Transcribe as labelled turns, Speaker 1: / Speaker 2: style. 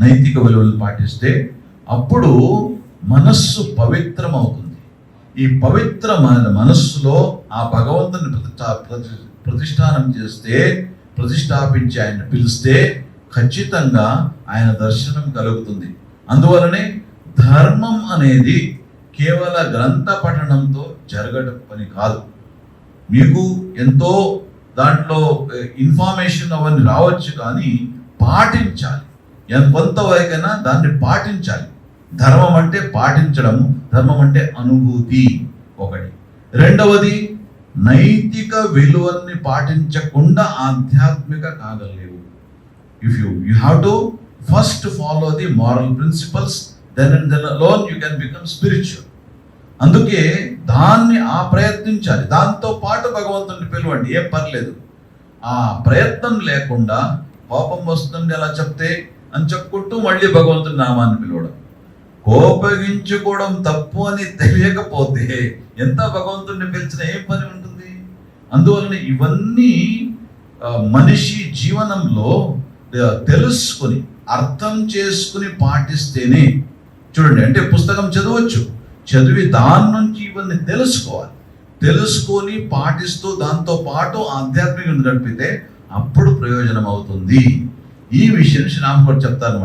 Speaker 1: నైతిక విలువలు పాటిస్తే అప్పుడు మనస్సు పవిత్రం అవుతుంది ఈ పవిత్రమైన మనస్సులో ఆ భగవంతుని ప్రతిష్టా ప్రతి- ప్రతిష్టానం చేస్తే ప్రతిష్టాపించి ఆయన పిలిస్తే ఖచ్చితంగా ఆయన దర్శనం కలుగుతుంది. అందువలనే ధర్మం అనేది కేవల గ్రంథ పఠనంతో జరగడం పని కాదు. మీకు ఎంతో దాంట్లో ఇన్ఫర్మేషన్ అవన్నీ రావచ్చు కానీ పాటించాలి. కొంతవరకైనా దాన్ని పాటించాలి. ధర్మం అంటే పాటించడం ధర్మం అంటే అనుభూతి ఒకటి. రెండవది నైతిక విలువల్ని పాటించకుండా ఆధ్యాత్మిక కాగలేవు. If you you have to first follow the moral principles then and then lone you can become spiritual అందుకే దాన్ని ఆ ప్రయత్నించాలి. దాంతో పాటు భగవంతుని పిలవండి. ఏం పర్లేదు. ఆ ప్రయత్నం లేకుండా కోపం వస్తుంది అలా చెప్తే అని చెప్పుకుంటూ మళ్ళీ భగవంతుని నామాన్ని పిలవడం. కోపగించుకోవడం తప్పు అని తెలియకపోతే ఎంత భగవంతుడిని పిలిచిన ఏం పని ఉంటుంది? అందువలన ఇవన్నీ మనిషి జీవనంలో తెలుసుకుని తెలుసుకొని అర్థం చేసుకుని పాటిస్తేనే చూడండి అంటే పుస్తకం చదవచ్చు. చదివి దాని నుంచి ఇవన్నీ తెలుసుకోవాలి. తెలుసుకొని పాటిస్తూ దాంతో పాటు ఆధ్యాత్మిక నడిపితే అప్పుడు ప్రయోజనం అవుతుంది. ఈ విషయం శ్రీరామ్ కూడా చెప్తారు